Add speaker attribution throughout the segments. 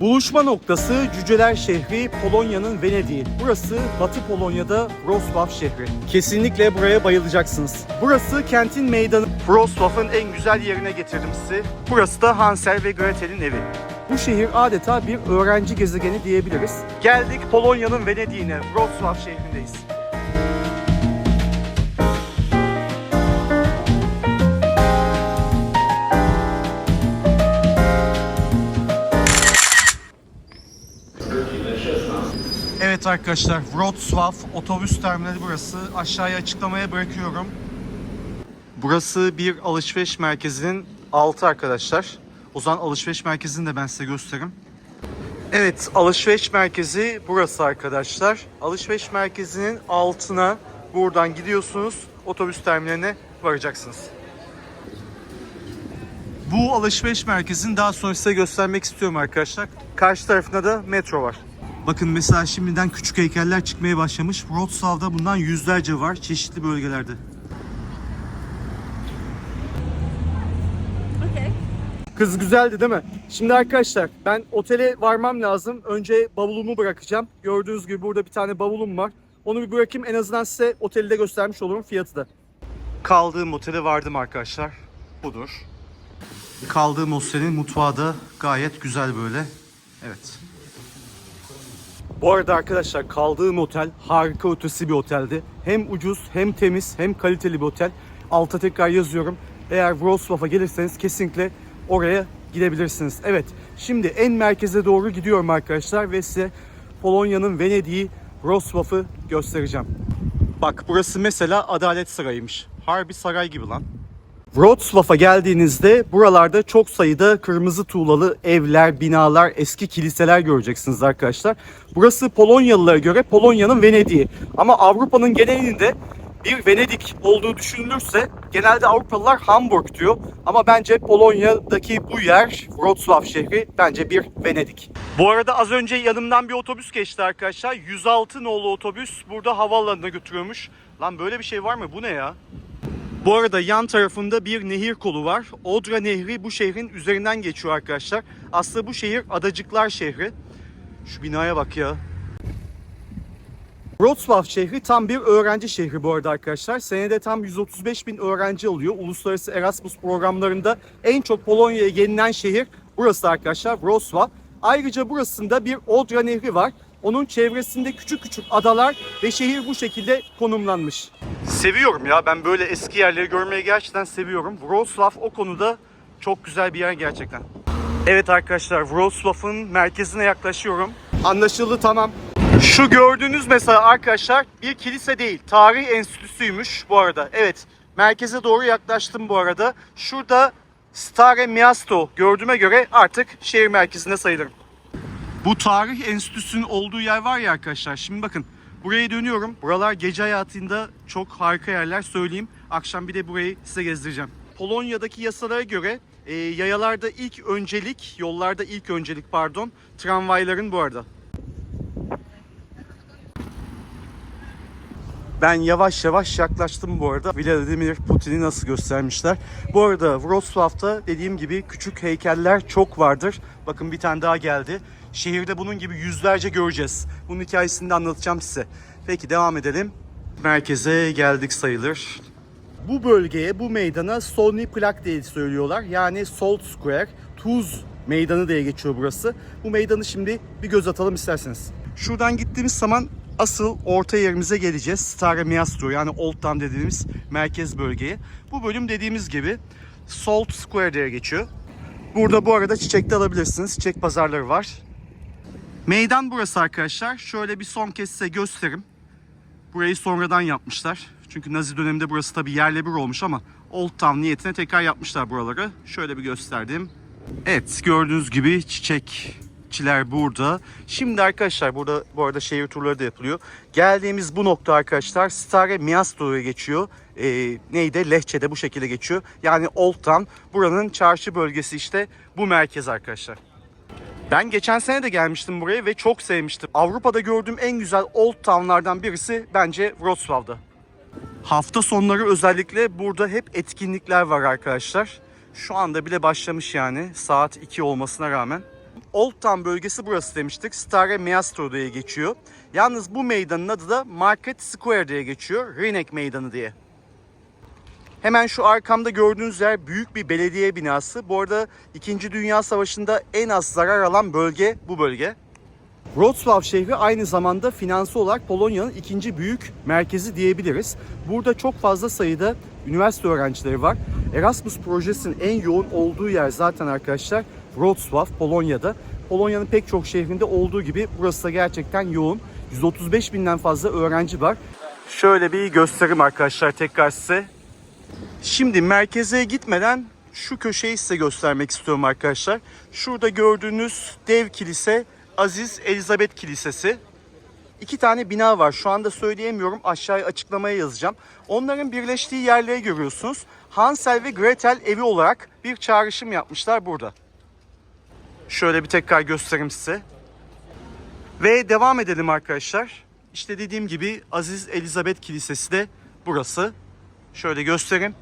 Speaker 1: Buluşma noktası Cüceler şehri Polonya'nın Venedik'i. Burası Batı Polonya'da Wrocław şehri. Kesinlikle buraya bayılacaksınız. Burası kentin meydanı. Wrocław'ın en güzel yerine getirdim sizi. Burası da Hansel ve Gretel'in evi. Bu şehir adeta bir öğrenci gezegeni diyebiliriz. Geldik Polonya'nın Venedik'ine. Wrocław şehrindeyiz. Arkadaşlar, Wrocław otobüs terminali burası. Aşağıya açıklamaya bırakıyorum. Burası bir alışveriş merkezinin altı arkadaşlar. O zaman alışveriş merkezini de ben size göstereyim. Evet, alışveriş merkezi burası arkadaşlar. Alışveriş merkezinin altına buradan gidiyorsunuz. Otobüs terminaline varacaksınız. Bu alışveriş merkezini daha sonra size göstermek istiyorum arkadaşlar. Karşı tarafında da metro var. Bakın mesela şimdiden küçük heykeller çıkmaya başlamış. Wrocław'da bundan yüzlerce var çeşitli bölgelerde. Kız güzeldi değil mi? Şimdi arkadaşlar ben otele varmam lazım. Önce bavulumu bırakacağım. Gördüğünüz gibi burada bir tane bavulum var. Onu bir bırakayım en azından size oteli de göstermiş olurum fiyatı da. Kaldığım otele vardım arkadaşlar. Budur. Kaldığım otelin mutfağı da gayet güzel böyle. Evet. Bu arada arkadaşlar kaldığım otel harika ötesi bir oteldi. Hem ucuz hem temiz hem kaliteli bir otel. Alta tekrar yazıyorum. Eğer Wrocław'a gelirseniz kesinlikle oraya gidebilirsiniz. Evet şimdi en merkeze doğru gidiyorum arkadaşlar ve size Polonya'nın Venedik'i Wrocław'ı göstereceğim. Bak burası mesela Adalet Sarayı'ymış. Harbi saray gibi lan. Wrocław'a geldiğinizde buralarda çok sayıda kırmızı tuğlalı evler, binalar, eski kiliseler göreceksiniz arkadaşlar. Burası Polonyalılara göre Polonya'nın Venedik'i. Ama Avrupa'nın genelinde bir Venedik olduğu düşünülürse genelde Avrupalılar Hamburg diyor. Ama bence Polonya'daki bu yer Wrocław şehri bence bir Venedik. Bu arada az önce yanımdan bir otobüs geçti arkadaşlar. 106 nolu otobüs burada havaalanına götürüyormuş. Lan böyle bir şey var mı? Bu ne ya? Bu arada yan tarafında bir nehir kolu var. Odra Nehri bu şehrin üzerinden geçiyor arkadaşlar. Aslında bu şehir adacıklar şehri. Şu binaya bak ya. Wrocław şehri tam bir öğrenci şehri bu arada arkadaşlar. Senede tam 135 bin öğrenci alıyor. Uluslararası Erasmus programlarında en çok Polonya'ya gelinen şehir burası arkadaşlar Wrocław. Ayrıca burasında bir Odra Nehri var. Onun çevresinde küçük küçük adalar ve şehir bu şekilde konumlanmış. Seviyorum ya ben böyle eski yerleri görmeyi gerçekten seviyorum. Wrocław o konuda çok güzel bir yer gerçekten. Evet arkadaşlar Wrocław'ın merkezine yaklaşıyorum. Anlaşıldı tamam. Şu gördüğünüz mesela arkadaşlar bir kilise değil. Tarih enstitüsüymüş bu arada. Evet merkeze doğru yaklaştım bu arada. Şurada Stare Miasto gördüğüme göre artık şehir merkezinde sayılırım. Bu tarih enstitüsünün olduğu yer var ya arkadaşlar. Şimdi bakın buraya dönüyorum. Buralar gece hayatında çok harika yerler söyleyeyim. Akşam bir de burayı size gezdireceğim. Polonya'daki yasalara göre e, yayalarda ilk öncelik, yollarda ilk öncelik pardon, tramvayların bu arada. Ben yavaş yavaş yaklaştım bu arada. Vladimir Putin'i nasıl göstermişler. Bu arada Wrocław'ta dediğim gibi küçük heykeller çok vardır. Bakın bir tane daha geldi. Şehirde bunun gibi yüzlerce göreceğiz. Bunun hikayesini de anlatacağım size. Peki devam edelim. Merkeze geldik sayılır. Bu bölgeye, bu meydana Solny Plak diye söylüyorlar. Yani Salt Square, Tuz Meydanı diye geçiyor burası. Bu meydanı şimdi bir göz atalım isterseniz. Şuradan gittiğimiz zaman asıl orta yerimize geleceğiz. Stare Miasto yani Old Town dediğimiz merkez bölgeye. Bu bölüm dediğimiz gibi Salt Square diye geçiyor. Burada bu arada çiçek de alabilirsiniz. Çiçek pazarları var. Meydan burası arkadaşlar. Şöyle bir son kez size gösterim. Burayı sonradan yapmışlar. Çünkü Nazi döneminde burası tabii yerle bir olmuş ama Old Town niyetine tekrar yapmışlar buraları. Şöyle bir gösterdim. Evet gördüğünüz gibi çiçekçiler burada. Şimdi arkadaşlar burada bu arada şehir turları da yapılıyor. Geldiğimiz bu nokta arkadaşlar Stare Miasto'ya geçiyor. Ee, neydi? Lehçe'de bu şekilde geçiyor. Yani Old Town. Buranın çarşı bölgesi işte bu merkez arkadaşlar. Ben geçen sene de gelmiştim buraya ve çok sevmiştim. Avrupa'da gördüğüm en güzel Old Town'lardan birisi bence Wrocław'da. Hafta sonları özellikle burada hep etkinlikler var arkadaşlar. Şu anda bile başlamış yani saat 2 olmasına rağmen. Old Town bölgesi burası demiştik. Stare Meastro diye geçiyor. Yalnız bu meydanın adı da Market Square diye geçiyor. Rinek Meydanı diye. Hemen şu arkamda gördüğünüz yer büyük bir belediye binası. Bu arada 2. Dünya Savaşı'nda en az zarar alan bölge bu bölge. Wrocław şehri aynı zamanda finansal olarak Polonya'nın ikinci büyük merkezi diyebiliriz. Burada çok fazla sayıda üniversite öğrencileri var. Erasmus projesinin en yoğun olduğu yer zaten arkadaşlar Wrocław, Polonya'da. Polonya'nın pek çok şehrinde olduğu gibi burası da gerçekten yoğun. 135 binden fazla öğrenci var. Şöyle bir gösterim arkadaşlar tekrar size. Şimdi merkeze gitmeden şu köşeyi size göstermek istiyorum arkadaşlar. Şurada gördüğünüz dev kilise Aziz Elizabeth Kilisesi. İki tane bina var. Şu anda söyleyemiyorum. Aşağıya açıklamaya yazacağım. Onların birleştiği yerleri görüyorsunuz. Hansel ve Gretel evi olarak bir çağrışım yapmışlar burada. Şöyle bir tekrar göstereyim size. Ve devam edelim arkadaşlar. İşte dediğim gibi Aziz Elizabeth Kilisesi de burası. Şöyle göstereyim.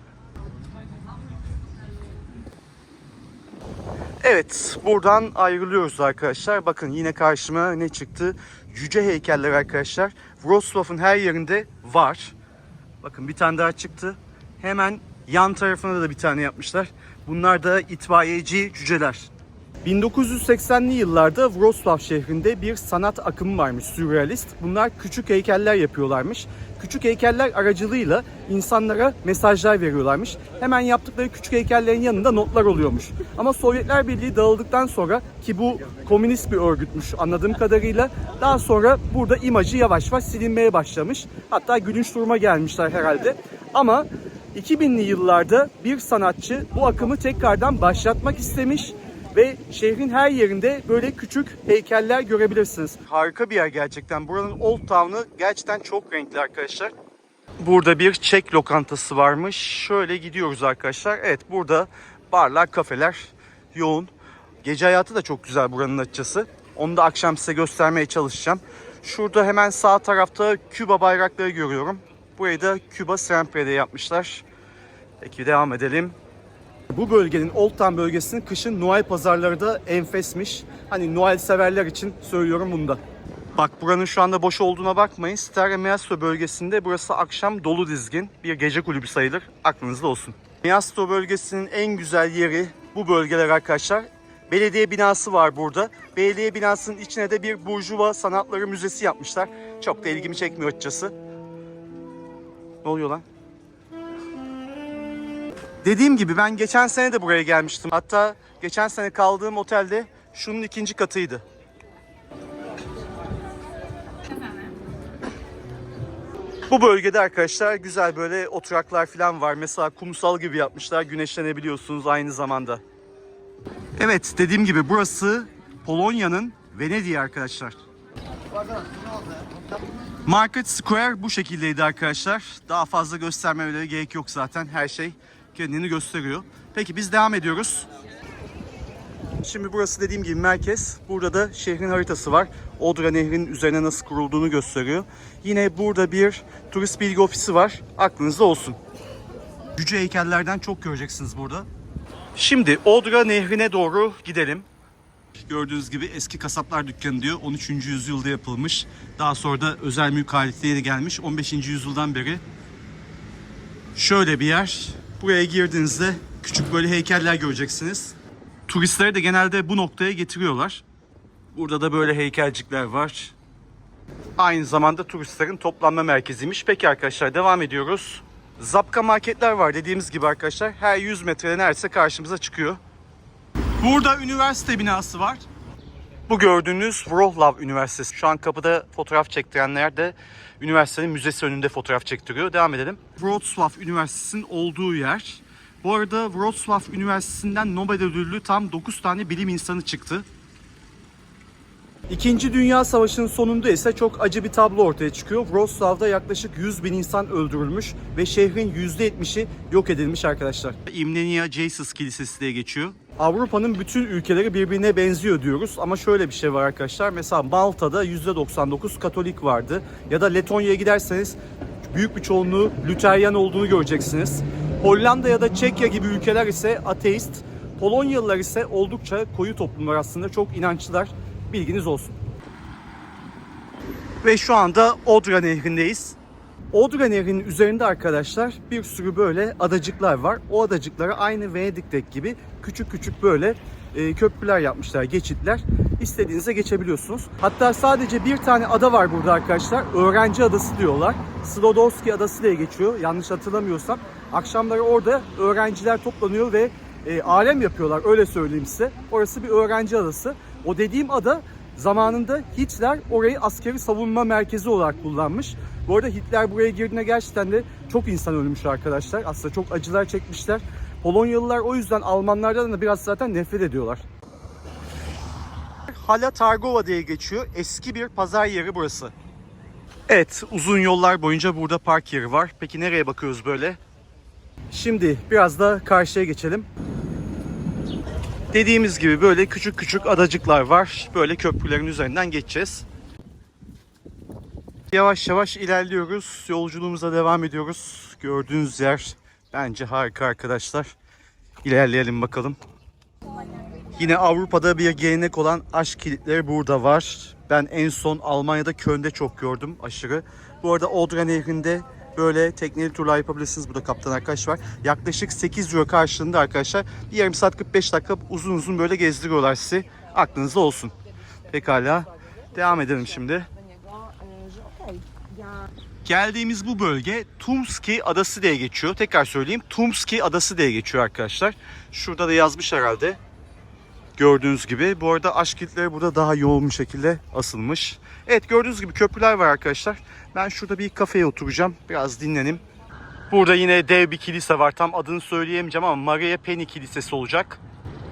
Speaker 1: Evet, buradan ayrılıyoruz arkadaşlar. Bakın yine karşıma ne çıktı? Yüce heykeller arkadaşlar. Wrocław'ın her yerinde var. Bakın bir tane daha çıktı. Hemen yan tarafına da bir tane yapmışlar. Bunlar da itfaiyeci cüceler. 1980'li yıllarda Wrocław şehrinde bir sanat akımı varmış, sürrealist. Bunlar küçük heykeller yapıyorlarmış. Küçük heykeller aracılığıyla insanlara mesajlar veriyorlarmış. Hemen yaptıkları küçük heykellerin yanında notlar oluyormuş. Ama Sovyetler Birliği dağıldıktan sonra ki bu komünist bir örgütmüş anladığım kadarıyla daha sonra burada imajı yavaş yavaş silinmeye başlamış. Hatta gülünç duruma gelmişler herhalde. Ama 2000'li yıllarda bir sanatçı bu akımı tekrardan başlatmak istemiş ve şehrin her yerinde böyle küçük heykeller görebilirsiniz. Harika bir yer gerçekten. Buranın Old Town'u gerçekten çok renkli arkadaşlar. Burada bir Çek lokantası varmış. Şöyle gidiyoruz arkadaşlar. Evet burada barlar, kafeler yoğun. Gece hayatı da çok güzel buranın açıkçası. Onu da akşam size göstermeye çalışacağım. Şurada hemen sağ tarafta Küba bayrakları görüyorum. Burayı da Küba Siempre'de yapmışlar. Peki devam edelim. Bu bölgenin Old Town bölgesinin kışın Noel pazarları da enfesmiş. Hani Noel severler için söylüyorum bunu da. Bak buranın şu anda boş olduğuna bakmayın. Stare Meastro bölgesinde burası akşam dolu dizgin. Bir gece kulübü sayılır. Aklınızda olsun. Meastro bölgesinin en güzel yeri bu bölgeler arkadaşlar. Belediye binası var burada. Belediye binasının içine de bir Burjuva Sanatları Müzesi yapmışlar. Çok da ilgimi çekmiyor açıkçası. Ne oluyor lan? Dediğim gibi ben geçen sene de buraya gelmiştim. Hatta geçen sene kaldığım otelde şunun ikinci katıydı. Bu bölgede arkadaşlar güzel böyle oturaklar falan var. Mesela kumsal gibi yapmışlar. Güneşlenebiliyorsunuz aynı zamanda. Evet dediğim gibi burası Polonya'nın Venedik'i arkadaşlar. Market Square bu şekildeydi arkadaşlar. Daha fazla göstermeme gerek yok zaten. Her şey kendini gösteriyor. Peki biz devam ediyoruz. Şimdi burası dediğim gibi merkez. Burada da şehrin haritası var. Odra Nehri'nin üzerine nasıl kurulduğunu gösteriyor. Yine burada bir turist bilgi ofisi var. Aklınızda olsun. Yüce heykellerden çok göreceksiniz burada. Şimdi Odra Nehri'ne doğru gidelim. Gördüğünüz gibi eski kasaplar dükkanı diyor. 13. yüzyılda yapılmış. Daha sonra da özel mülk aletleri gelmiş. 15. yüzyıldan beri şöyle bir yer. Buraya girdiğinizde küçük böyle heykeller göreceksiniz. Turistleri de genelde bu noktaya getiriyorlar. Burada da böyle heykelcikler var. Aynı zamanda turistlerin toplanma merkeziymiş. Peki arkadaşlar devam ediyoruz. Zapka marketler var dediğimiz gibi arkadaşlar. Her 100 metrede neredeyse karşımıza çıkıyor. Burada üniversite binası var. Bu gördüğünüz Wrocław Üniversitesi. Şu an kapıda fotoğraf çektirenler de üniversitenin müzesi önünde fotoğraf çektiriyor. Devam edelim. Wrocław Üniversitesi'nin olduğu yer. Bu arada Wrocław Üniversitesi'nden Nobel ödüllü tam 9 tane bilim insanı çıktı. İkinci Dünya Savaşı'nın sonunda ise çok acı bir tablo ortaya çıkıyor. Wrocław'da yaklaşık 100 bin insan öldürülmüş ve şehrin %70'i yok edilmiş arkadaşlar. İmnenia Jesus Kilisesi diye geçiyor. Avrupa'nın bütün ülkeleri birbirine benziyor diyoruz ama şöyle bir şey var arkadaşlar. Mesela Malta'da %99 Katolik vardı ya da Letonya'ya giderseniz büyük bir çoğunluğu Lüteryan olduğunu göreceksiniz. Hollanda ya da Çekya gibi ülkeler ise ateist. Polonyalılar ise oldukça koyu toplumlar aslında çok inançlılar. Bilginiz olsun. Ve şu anda Odra Nehri'ndeyiz. Odra Nehri'nin üzerinde arkadaşlar bir sürü böyle adacıklar var. O adacıklara aynı Venedik'teki gibi küçük küçük böyle e, köprüler yapmışlar, geçitler. İstediğinize geçebiliyorsunuz. Hatta sadece bir tane ada var burada arkadaşlar. Öğrenci adası diyorlar. Slodowski adası diye geçiyor. Yanlış hatırlamıyorsam. Akşamları orada öğrenciler toplanıyor ve e, alem yapıyorlar. Öyle söyleyeyim size. Orası bir öğrenci adası. O dediğim ada zamanında Hitler orayı askeri savunma merkezi olarak kullanmış. Bu arada Hitler buraya girdiğinde gerçekten de çok insan ölmüş arkadaşlar. Aslında çok acılar çekmişler. Polonyalılar o yüzden Almanlardan da biraz zaten nefret ediyorlar. Hala Targova diye geçiyor. Eski bir pazar yeri burası. Evet, uzun yollar boyunca burada park yeri var. Peki nereye bakıyoruz böyle? Şimdi biraz da karşıya geçelim. Dediğimiz gibi böyle küçük küçük adacıklar var. Böyle köprülerin üzerinden geçeceğiz. Yavaş yavaş ilerliyoruz. Yolculuğumuza devam ediyoruz. Gördüğünüz yer bence harika arkadaşlar. İlerleyelim bakalım. Yine Avrupa'da bir gelenek olan aşk kilitleri burada var. Ben en son Almanya'da Köln'de çok gördüm aşırı. Bu arada Odra Nehri'nde böyle tekneli turlar yapabilirsiniz. Burada kaptan arkadaş var. Yaklaşık 8 euro karşılığında arkadaşlar bir yarım saat 45 dakika uzun uzun böyle gezdiriyorlar sizi. Aklınızda olsun. Pekala. Devam edelim şimdi. Geldiğimiz bu bölge Tumski Adası diye geçiyor. Tekrar söyleyeyim. Tumski Adası diye geçiyor arkadaşlar. Şurada da yazmış herhalde. Gördüğünüz gibi. Bu arada aşk kilitleri burada daha yoğun bir şekilde asılmış. Evet gördüğünüz gibi köprüler var arkadaşlar. Ben şurada bir kafeye oturacağım. Biraz dinlenim. Burada yine dev bir kilise var. Tam adını söyleyemeyeceğim ama Maria Penny Kilisesi olacak.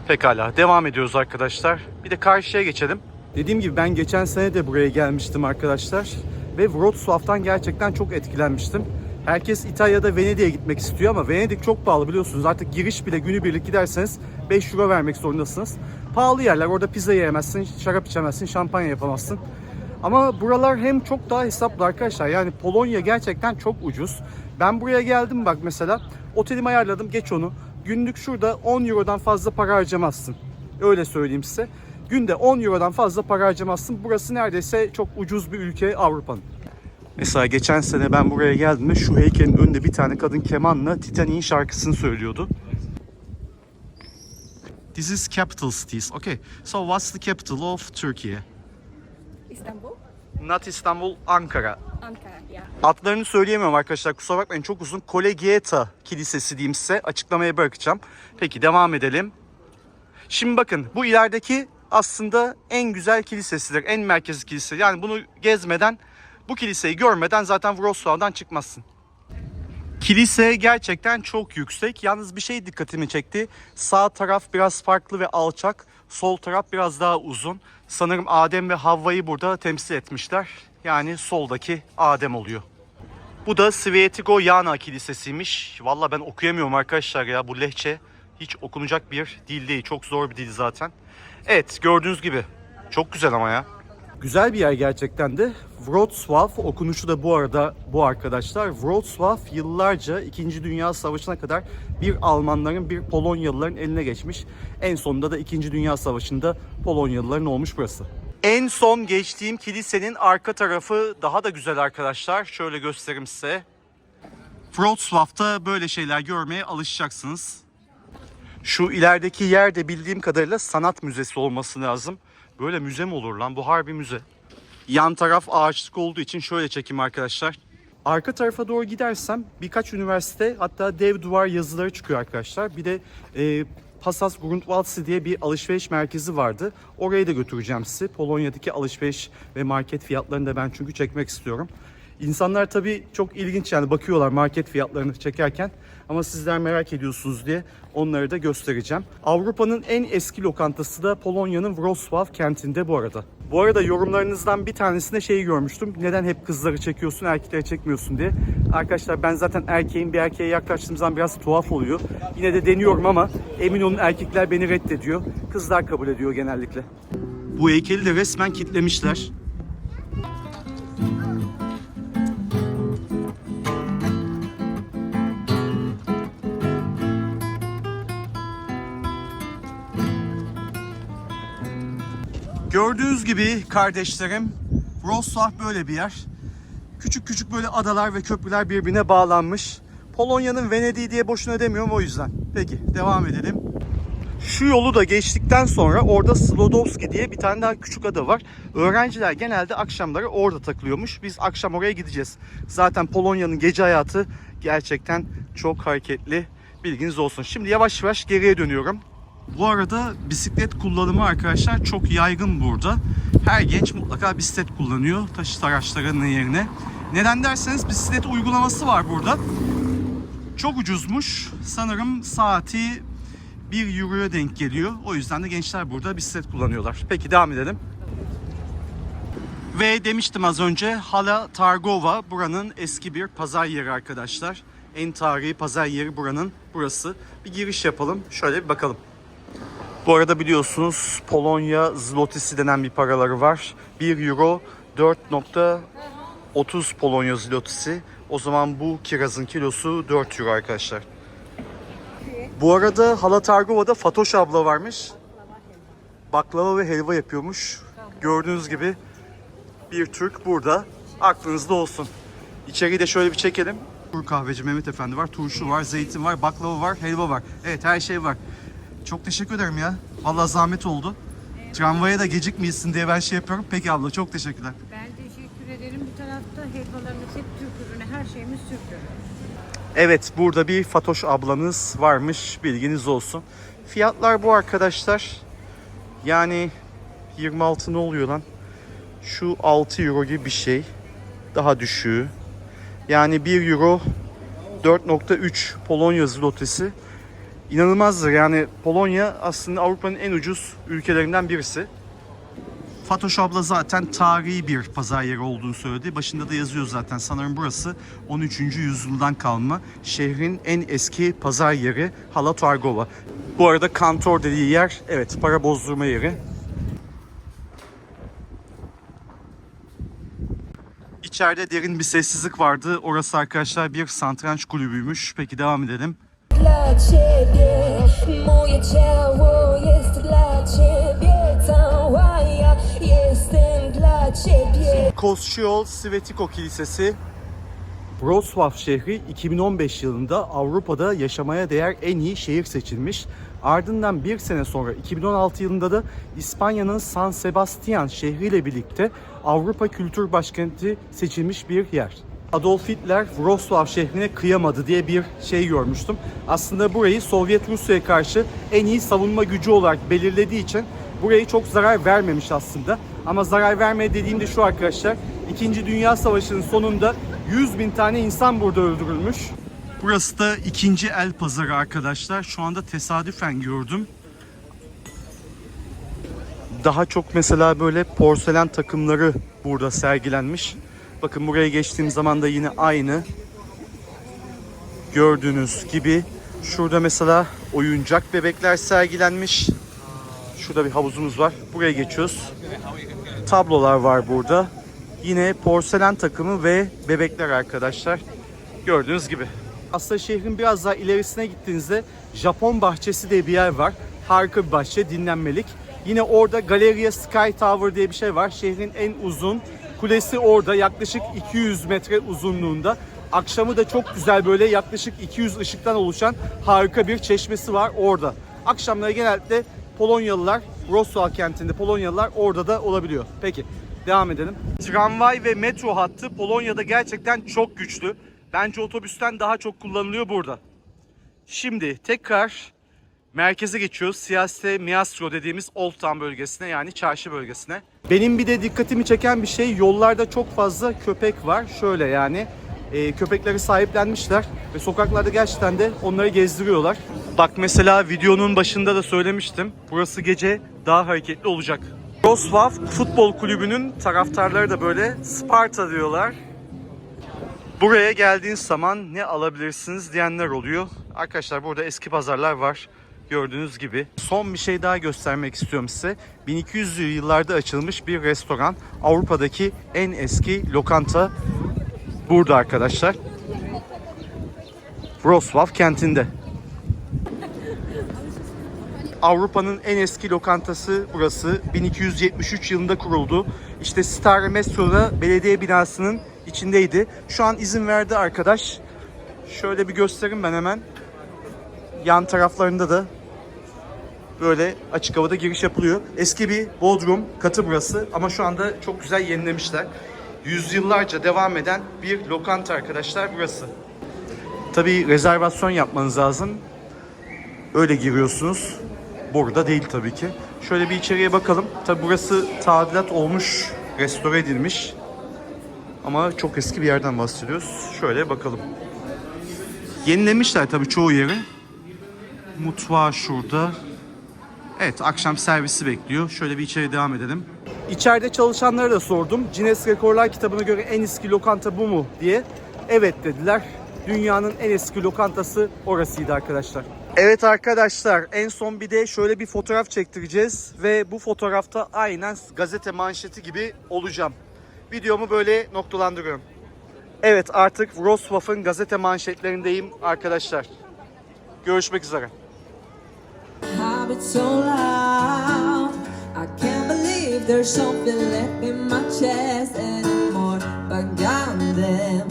Speaker 1: Pekala devam ediyoruz arkadaşlar. Bir de karşıya geçelim. Dediğim gibi ben geçen sene de buraya gelmiştim arkadaşlar. Ve Wrocław'tan gerçekten çok etkilenmiştim. Herkes İtalya'da Venedik'e gitmek istiyor ama Venedik çok pahalı biliyorsunuz. Artık giriş bile günübirlik giderseniz 5 euro vermek zorundasınız. Pahalı yerler. Orada pizza yiyemezsin, şarap içemezsin, şampanya yapamazsın. Ama buralar hem çok daha hesaplı arkadaşlar. Yani Polonya gerçekten çok ucuz. Ben buraya geldim bak mesela. Otelimi ayarladım geç onu. Günlük şurada 10 Euro'dan fazla para harcamazsın. Öyle söyleyeyim size. Günde 10 Euro'dan fazla para harcamazsın. Burası neredeyse çok ucuz bir ülke Avrupa'nın. Mesela geçen sene ben buraya geldiğimde şu heykelin önünde bir tane kadın kemanla Titanic'in şarkısını söylüyordu. This is capital cities. Okay. So what's the capital of Turkey?
Speaker 2: Istanbul,
Speaker 1: Not Istanbul, Ankara.
Speaker 2: Ankara, ja.
Speaker 1: Adlarını söyleyemiyorum arkadaşlar. Kusura bakmayın çok uzun. Kolegieta Kilisesi diyeyim size. Açıklamaya bırakacağım. Peki devam edelim. Şimdi bakın bu ilerideki aslında en güzel kilisesidir. En merkezi kilise. Yani bunu gezmeden, bu kiliseyi görmeden zaten Wrocław'dan çıkmazsın. Kilise gerçekten çok yüksek. Yalnız bir şey dikkatimi çekti. Sağ taraf biraz farklı ve alçak. Sol taraf biraz daha uzun. Sanırım Adem ve Havva'yı burada temsil etmişler. Yani soldaki Adem oluyor. Bu da Svetigo Yana Kilisesi'ymiş. Valla ben okuyamıyorum arkadaşlar ya bu lehçe. Hiç okunacak bir dil değil. Çok zor bir dil zaten. Evet gördüğünüz gibi. Çok güzel ama ya. Güzel bir yer gerçekten de. Wrocław okunuşu da bu arada bu arkadaşlar. Wrocław yıllarca 2. Dünya Savaşı'na kadar bir Almanların bir Polonyalıların eline geçmiş. En sonunda da 2. Dünya Savaşı'nda Polonyalıların olmuş burası. En son geçtiğim kilisenin arka tarafı daha da güzel arkadaşlar. Şöyle göstereyim size. Wrocław'ta böyle şeyler görmeye alışacaksınız. Şu ilerideki yer de bildiğim kadarıyla sanat müzesi olması lazım. Böyle müze mi olur lan? Bu harbi müze. Yan taraf ağaçlık olduğu için şöyle çekeyim arkadaşlar. Arka tarafa doğru gidersem birkaç üniversite hatta dev duvar yazıları çıkıyor arkadaşlar. Bir de e, Passas Grundwalsi diye bir alışveriş merkezi vardı. Oraya da götüreceğim sizi. Polonya'daki alışveriş ve market fiyatlarını da ben çünkü çekmek istiyorum. İnsanlar tabii çok ilginç yani bakıyorlar market fiyatlarını çekerken ama sizler merak ediyorsunuz diye onları da göstereceğim. Avrupa'nın en eski lokantası da Polonya'nın Wrocław kentinde bu arada. Bu arada yorumlarınızdan bir tanesinde şeyi görmüştüm. Neden hep kızları çekiyorsun, erkekleri çekmiyorsun diye. Arkadaşlar ben zaten erkeğin bir erkeğe yaklaştığım zaman biraz tuhaf oluyor. Yine de deniyorum ama emin olun erkekler beni reddediyor. Kızlar kabul ediyor genellikle. Bu heykeli de resmen kitlemişler. Gördüğünüz gibi kardeşlerim Wrocław böyle bir yer. Küçük küçük böyle adalar ve köprüler birbirine bağlanmış. Polonya'nın Venedik'i diye boşuna demiyorum o yüzden. Peki devam edelim. Şu yolu da geçtikten sonra orada Slodowski diye bir tane daha küçük ada var. Öğrenciler genelde akşamları orada takılıyormuş. Biz akşam oraya gideceğiz. Zaten Polonya'nın gece hayatı gerçekten çok hareketli. Bilginiz olsun. Şimdi yavaş yavaş geriye dönüyorum. Bu arada bisiklet kullanımı arkadaşlar çok yaygın burada. Her genç mutlaka bisiklet kullanıyor taşıt araçlarının yerine. Neden derseniz bisiklet uygulaması var burada. Çok ucuzmuş. Sanırım saati 1 euroya denk geliyor. O yüzden de gençler burada bisiklet kullanıyorlar. Peki devam edelim. Ve demiştim az önce Hala Targova buranın eski bir pazar yeri arkadaşlar. En tarihi pazar yeri buranın burası. Bir giriş yapalım. Şöyle bir bakalım. Bu arada biliyorsunuz Polonya zlotisi denen bir paraları var. 1 euro 4.30 Polonya zlotisi. O zaman bu kirazın kilosu 4 euro arkadaşlar. Bu arada Hala Targova'da Fatoş abla varmış. Baklava ve helva yapıyormuş. Gördüğünüz gibi bir Türk burada. Aklınızda olsun. İçeriği de şöyle bir çekelim. Tur kahveci Mehmet Efendi var, turşu var, zeytin var, baklava var, helva var. Evet her şey var. Çok teşekkür ederim ya. Vallahi zahmet oldu. Tramvaya da gecikmeyesin diye ben şey yapıyorum. Peki abla çok teşekkürler.
Speaker 3: Ben teşekkür ederim. Bu tarafta helvalarımız hep Türk ürünü. Her şeyimiz Türk ürünü.
Speaker 1: Evet burada bir Fatoş ablamız varmış bilginiz olsun. Fiyatlar bu arkadaşlar. Yani 26 ne oluyor lan? Şu 6 euro gibi bir şey. Daha düşüğü. Yani 1 euro 4.3 Polonya zlotisi. İnanılmazdır yani Polonya aslında Avrupa'nın en ucuz ülkelerinden birisi. Fatoş abla zaten tarihi bir pazar yeri olduğunu söyledi. Başında da yazıyor zaten. Sanırım burası 13. yüzyıldan kalma şehrin en eski pazar yeri Hala Targova. Bu arada kantor dediği yer evet para bozdurma yeri. İçeride derin bir sessizlik vardı. Orası arkadaşlar bir satranç kulübüymüş. Peki devam edelim.
Speaker 4: Dla ciebie moje ciało jest dla ciebie cała ja jestem dla ciebie
Speaker 1: Kościoł Svetiko Kilisesi Wrocław şehri 2015 yılında Avrupa'da yaşamaya değer en iyi şehir seçilmiş. Ardından bir sene sonra 2016 yılında da İspanya'nın San Sebastian şehriyle birlikte Avrupa Kültür Başkenti seçilmiş bir yer. Adolf Hitler Wrocław şehrine kıyamadı diye bir şey görmüştüm. Aslında burayı Sovyet Rusya'ya karşı en iyi savunma gücü olarak belirlediği için burayı çok zarar vermemiş aslında. Ama zarar verme dediğimde şu arkadaşlar. İkinci Dünya Savaşı'nın sonunda 100 bin tane insan burada öldürülmüş. Burası da ikinci el pazarı arkadaşlar. Şu anda tesadüfen gördüm. Daha çok mesela böyle porselen takımları burada sergilenmiş. Bakın buraya geçtiğim zaman da yine aynı. Gördüğünüz gibi şurada mesela oyuncak bebekler sergilenmiş. Şurada bir havuzumuz var. Buraya geçiyoruz. Tablolar var burada. Yine porselen takımı ve bebekler arkadaşlar. Gördüğünüz gibi. Aslında şehrin biraz daha ilerisine gittiğinizde Japon bahçesi diye bir yer var. Harika bir bahçe, dinlenmelik. Yine orada Galleria Sky Tower diye bir şey var. Şehrin en uzun kulesi orada. Yaklaşık 200 metre uzunluğunda. Akşamı da çok güzel böyle yaklaşık 200 ışıktan oluşan harika bir çeşmesi var orada. Akşamları genellikle Polonyalılar, Wrocław kentinde Polonyalılar orada da olabiliyor. Peki devam edelim. Tramvay ve metro hattı Polonya'da gerçekten çok güçlü. Bence otobüsten daha çok kullanılıyor burada. Şimdi tekrar merkeze geçiyoruz. Siyasete Miastro dediğimiz Old Town bölgesine yani çarşı bölgesine. Benim bir de dikkatimi çeken bir şey yollarda çok fazla köpek var. Şöyle yani e, köpekleri sahiplenmişler ve sokaklarda gerçekten de onları gezdiriyorlar. Bak mesela videonun başında da söylemiştim. Burası gece daha hareketli olacak. Wrocław Futbol Kulübü'nün taraftarları da böyle Sparta diyorlar. Buraya geldiğiniz zaman ne alabilirsiniz diyenler oluyor. Arkadaşlar burada eski pazarlar var. Gördüğünüz gibi. Son bir şey daha göstermek istiyorum size. 1200'lü yıllarda açılmış bir restoran. Avrupa'daki en eski lokanta burada arkadaşlar. Wrocław kentinde. Avrupa'nın en eski lokantası burası. 1273 yılında kuruldu. İşte Star Metro'da belediye binasının içindeydi. Şu an izin verdi arkadaş. Şöyle bir göstereyim ben hemen. Yan taraflarında da böyle açık havada giriş yapılıyor. Eski bir bodrum katı burası ama şu anda çok güzel yenilemişler. Yüzyıllarca devam eden bir lokanta arkadaşlar burası. Tabii rezervasyon yapmanız lazım. Öyle giriyorsunuz. Burada değil tabii ki. Şöyle bir içeriye bakalım. Tabii burası tadilat olmuş, restore edilmiş. Ama çok eski bir yerden bahsediyoruz. Şöyle bakalım. Yenilemişler tabii çoğu yeri. Mutfağı şurada. Evet akşam servisi bekliyor. Şöyle bir içeri devam edelim. İçeride çalışanlara da sordum. Guinness Rekorlar kitabına göre en eski lokanta bu mu diye. Evet dediler. Dünyanın en eski lokantası orasıydı arkadaşlar. Evet arkadaşlar en son bir de şöyle bir fotoğraf çektireceğiz. Ve bu fotoğrafta aynen gazete manşeti gibi olacağım. Videomu böyle noktalandırıyorum. Evet artık Roswaf'ın gazete manşetlerindeyim arkadaşlar. Görüşmek üzere.
Speaker 4: Habit so loud. I can't believe there's something left in my chest anymore. But goddamn,